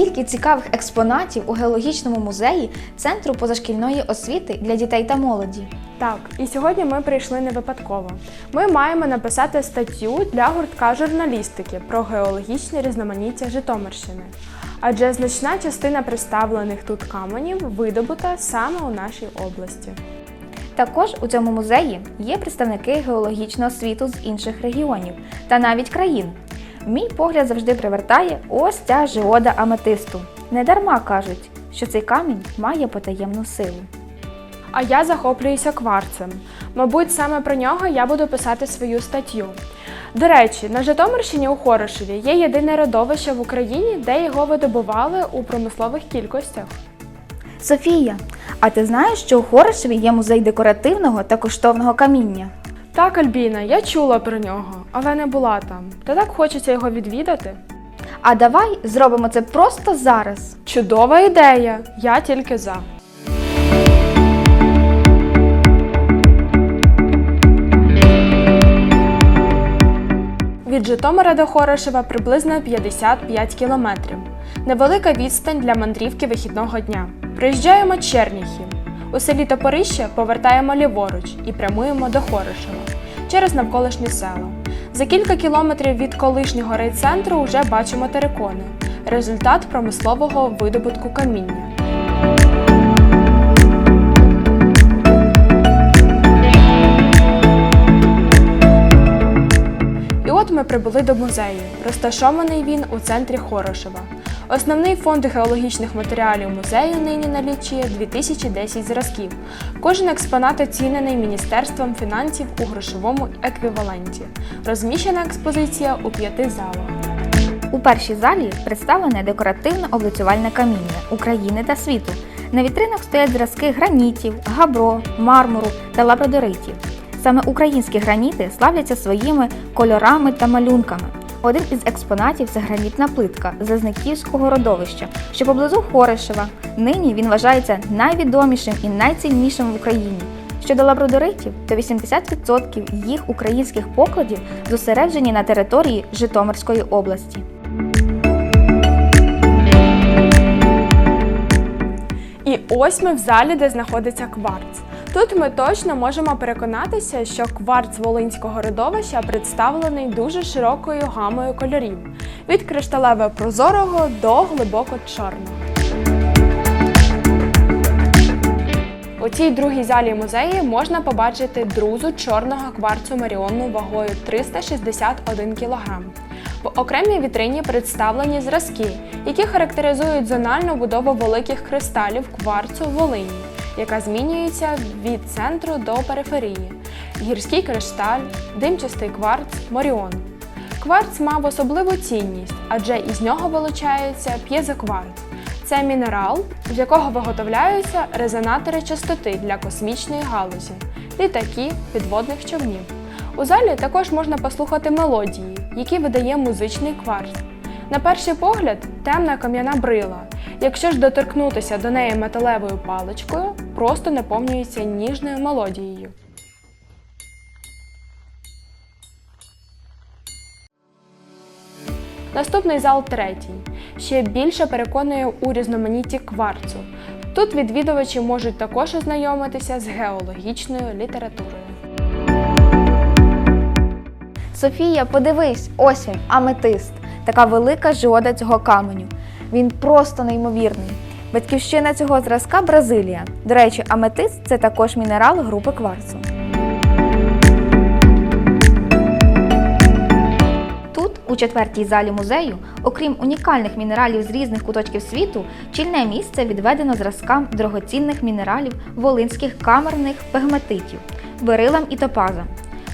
стільки цікавих експонатів у геологічному музеї Центру позашкільної освіти для дітей та молоді. Так, і сьогодні ми прийшли не випадково. Ми маємо написати статтю для гуртка журналістики про геологічне різноманіття Житомирщини. Адже значна частина представлених тут каменів видобута саме у нашій області. Також у цьому музеї є представники геологічного світу з інших регіонів та навіть країн. Мій погляд завжди привертає ось ця жиода аметисту. Недарма кажуть, що цей камінь має потаємну силу. А я захоплююся кварцем. Мабуть, саме про нього я буду писати свою статтю. До речі, на Житомирщині у Хорошеві є єдине родовище в Україні, де його видобували у промислових кількостях. Софія, а ти знаєш, що у Хорошеві є музей декоративного та коштовного каміння? Так, Альбіна, я чула про нього, але не була там. Та так хочеться його відвідати. А давай зробимо це просто зараз. Чудова ідея! Я тільки за. Від Житомира до Хорошева приблизно 55 кілометрів. Невелика відстань для мандрівки вихідного дня. Приїжджаємо Черніхів. У селі Топорище повертаємо ліворуч і прямуємо до Хорошева через навколишні села. За кілька кілометрів від колишнього райцентру вже бачимо терикони результат промислового видобутку каміння. І от ми прибули до музею. Розташований він у центрі Хорошева. Основний фонд геологічних матеріалів музею нині налічує 2010 зразків. Кожен експонат оцінений Міністерством фінансів у грошовому еквіваленті. Розміщена експозиція у п'яти залах. У першій залі представлене декоративне облицювальне каміння України та світу. На вітринах стоять зразки гранітів, габро, мармуру та лабрадоритів. Саме українські граніти славляться своїми кольорами та малюнками. Один із експонатів це гранітна плитка з Лазниківського родовища, що поблизу Хорошева. Нині він вважається найвідомішим і найціннішим в Україні. Щодо лабрадоритів, то 80% їх українських покладів зосереджені на території Житомирської області. І ось ми в залі, де знаходиться кварц. Тут ми точно можемо переконатися, що кварц волинського родовища представлений дуже широкою гамою кольорів від кришталево прозорого до глибоко чорного. У цій другій залі музею можна побачити друзу чорного кварцу Маріону вагою 361 кг. В окремій вітрині представлені зразки, які характеризують зональну будову великих кристалів кварцу Волині, яка змінюється від центру до периферії. Гірський кришталь, димчастий кварц, моріон. Кварц мав особливу цінність, адже із нього вилучається п'єзокварц. Це мінерал, з якого виготовляються резонатори частоти для космічної галузі, літаки, підводних човнів. У залі також можна послухати мелодії, які видає музичний кварц. На перший погляд, темна кам'яна брила. Якщо ж доторкнутися до неї металевою паличкою, просто наповнюється ніжною мелодією. Наступний зал третій. Ще більше переконує у різноманітті кварцу. Тут відвідувачі можуть також ознайомитися з геологічною літературою. Софія, подивись, ось він, аметист, така велика жода цього каменю. Він просто неймовірний. Батьківщина цього зразка Бразилія. До речі, аметист це також мінерал групи кварцу. Тут, у четвертій залі музею, окрім унікальних мінералів з різних куточків світу, чільне місце відведено зразкам дорогоцінних мінералів волинських камерних пегматитів, берилам і топазам.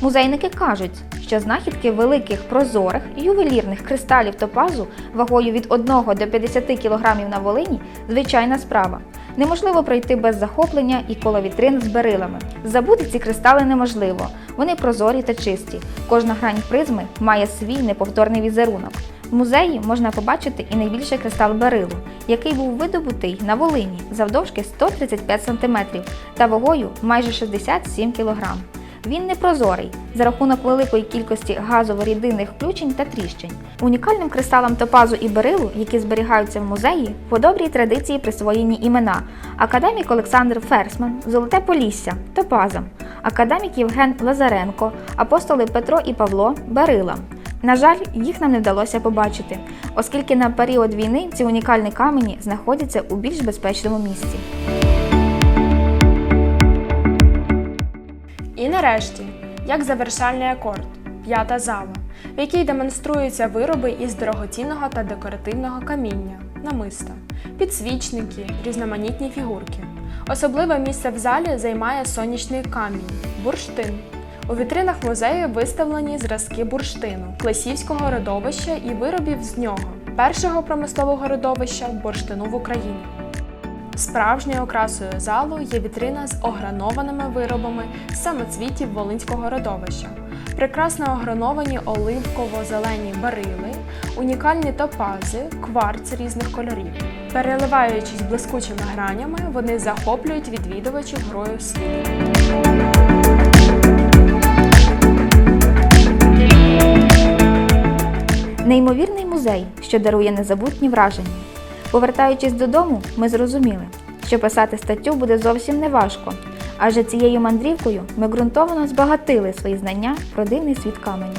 Музейники кажуть, що знахідки великих прозорих ювелірних кристалів топазу вагою від 1 до 50 кг на Волині звичайна справа. Неможливо пройти без захоплення і коло вітрин з берилами. Забути ці кристали неможливо. Вони прозорі та чисті. Кожна грань призми має свій неповторний візерунок. В музеї можна побачити і найбільший кристал берилу, який був видобутий на Волині завдовжки 135 см та вагою майже 67 кг. Він непрозорий за рахунок великої кількості газово-рідинних включень та тріщин. Унікальним кристалам топазу і берилу, які зберігаються в музеї, по добрій традиції присвоєні імена академік Олександр Ферсман, Золоте Полісся, топазам, академік Євген Лазаренко, апостоли Петро і Павло Берилам. На жаль, їх нам не вдалося побачити, оскільки на період війни ці унікальні камені знаходяться у більш безпечному місці. Нарешті, як завершальний акорд, п'ята зала, в якій демонструються вироби із дорогоцінного та декоративного каміння, намиста, підсвічники, різноманітні фігурки. Особливе місце в залі займає сонячний камінь бурштин. У вітринах музею виставлені зразки бурштину, класівського родовища і виробів з нього, першого промислового родовища бурштину в Україні. Справжньою окрасою залу є вітрина з огранованими виробами самоцвітів Волинського родовища, прекрасно ограновані оливково-зелені барили, унікальні топази, кварц різних кольорів. Переливаючись блискучими гранями, вони захоплюють відвідувачів грою світу. Неймовірний музей, що дарує незабутні враження. Повертаючись додому, ми зрозуміли, що писати статтю буде зовсім неважко, адже цією мандрівкою ми ґрунтовно збагатили свої знання про дивний світ каменю.